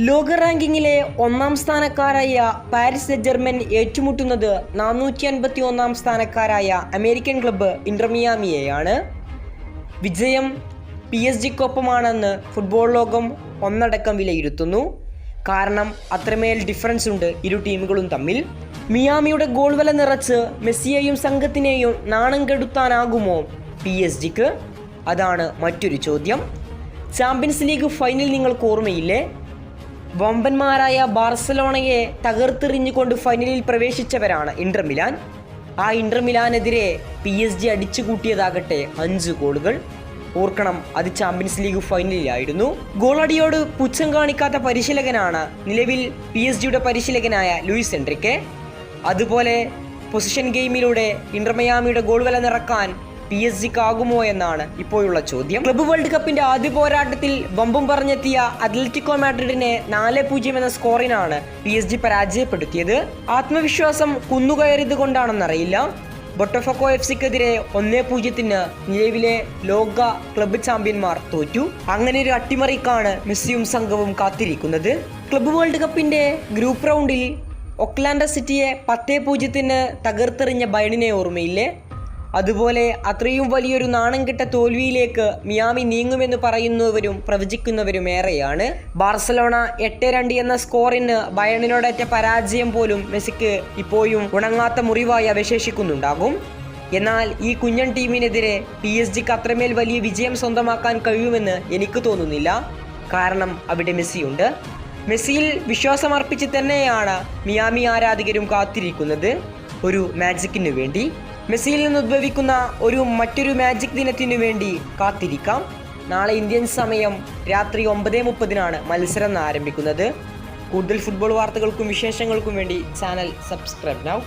ലോക റാങ്കിങ്ങിലെ ഒന്നാം സ്ഥാനക്കാരായ Paris German ഏറ്റുമുട്ടുന്നത് നാനൂറ്റി അൻപത്തി ഒന്നാം സ്ഥാനക്കാരായ അമേരിക്കൻ ക്ലബ്ബ് ഇന്റർമിയാമിയെയാണ് വിജയം പി എസ് ജിക്കൊപ്പമാണെന്ന് ഫുട്ബോൾ ലോകം ഒന്നടക്കം വിലയിരുത്തുന്നു. കാരണം അത്രമേൽ ഡിഫറൻസ് ഉണ്ട് ഇരു ടീമുകളും തമ്മിൽ. മിയാമിയുടെ ഗോൾ വില നിറച്ച് മെസ്സിയെയും സംഘത്തിനെയും നാണം കെടുത്താനാകുമോ പി എസ് ജിക്ക്? അതാണ് മറ്റൊരു ചോദ്യം. ചാമ്പ്യൻസ് ലീഗ് ഫൈനൽ നിങ്ങൾക്ക് ഓർമ്മയില്ലേ? വമ്പന്മാരായ ബാർസലോണയെ തകർത്തെറിഞ്ഞുകൊണ്ട് ഫൈനലിൽ പ്രവേശിച്ചവരാണ് ഇന്റർ മിലാൻ. ആ ഇന്റർ മിലാനെതിരെ പി എസ് ജി അടിച്ചു കൂട്ടിയതാകട്ടെ അഞ്ച് ഗോളുകൾ. ഓർക്കണം അത് ചാമ്പ്യൻസ് ലീഗ് ഫൈനലിലായിരുന്നു. ഗോളടിയോട് പുച്ഛം കാണിക്കാത്ത പരിശീലകനാണ് നിലവിൽ പി എസ് ജിയുടെ പരിശീലകനായ ലൂയിസ് എൻട്രിക്കെ. അതുപോലെ പൊസിഷൻ ഗെയിമിലൂടെ ഇന്റർമയാമിയുടെ ഗോൾ വില നിറക്കാൻ പി എസ് ജിക്ക് ആകുമോ എന്നാണ് ഇപ്പോഴുള്ള ചോദ്യം. ക്ലബ് വേൾഡ് കപ്പിന്റെ ആദ്യ പോരാട്ടത്തിൽ ബമ്പും പറഞ്ഞെത്തിയ അത്ലറ്റിക്കോ മാഡ്രിഡിനെ നാല് പൂജ്യം എന്ന സ്കോറിനാണ് പി എസ് ജി പരാജയപ്പെടുത്തിയത്. ആത്മവിശ്വാസം കുന്നുകയറിയത് കൊണ്ടാണെന്നറിയില്ല ബൊട്ടഫക്കോ എഫ് സിക്കെതിരെ ഒന്നേ പൂജ്യത്തിന് നിലവിലെ ലോക ക്ലബ് ചാമ്പ്യന്മാർ തോറ്റു. അങ്ങനെ ഒരു അട്ടിമറിക്കാണ് മെസ്സിയും സംഘവും കാത്തിരിക്കുന്നത്. ക്ലബ് വേൾഡ് കപ്പിന്റെ ഗ്രൂപ്പ് റൗണ്ടിൽ ഒക്ലാൻഡ സിറ്റിയെ പത്തേ പൂജ്യത്തിന് തകർത്തെറിഞ്ഞ ബൈഡിനെ ഓർമ്മയില്ലേ? അതുപോലെ അത്രയും വലിയൊരു നാണം കെട്ട തോൽവിയിലേക്ക് മിയാമി നീങ്ങുമെന്ന് പറയുന്നവരും പ്രവചിക്കുന്നവരും ഏറെയാണ്. ബാർസലോണ എട്ട് രണ്ട് എന്ന സ്കോറിന് ബയണിനോടേറ്റ പരാജയം പോലും മെസ്സിക്ക് ഇപ്പോഴും ഉണങ്ങാത്ത മുറിവായി അവശേഷിക്കുന്നുണ്ടാകും. എന്നാൽ ഈ കുഞ്ഞൻ ടീമിനെതിരെ പി എസ് ജിക്ക് അത്രമേൽ വലിയ വിജയം സ്വന്തമാക്കാൻ കഴിയുമെന്ന് എനിക്ക് തോന്നുന്നില്ല. കാരണം അവിടെ മെസ്സിയുണ്ട്. മെസ്സിയിൽ വിശ്വാസമർപ്പിച്ച് തന്നെയാണ് മിയാമി ആരാധകരും കാത്തിരിക്കുന്നത്. ഒരു മാജിക്കിനു വേണ്ടി. മെസ്സിയിൽ നിന്ന് ഉദ്ഭവിക്കുന്ന ഒരു മറ്റൊരു മാജിക് ദിനത്തിനു വേണ്ടി കാത്തിരിക്കാം. നാളെ ഇന്ത്യൻ സമയം രാത്രി ഒമ്പത് മുപ്പതിനാണ് മത്സരം ആരംഭിക്കുന്നത്. കൂടുതൽ ഫുട്ബോൾ വാർത്തകൾക്കും വിശേഷങ്ങൾക്കും വേണ്ടി ചാനൽ സബ്സ്ക്രൈബ് നൗ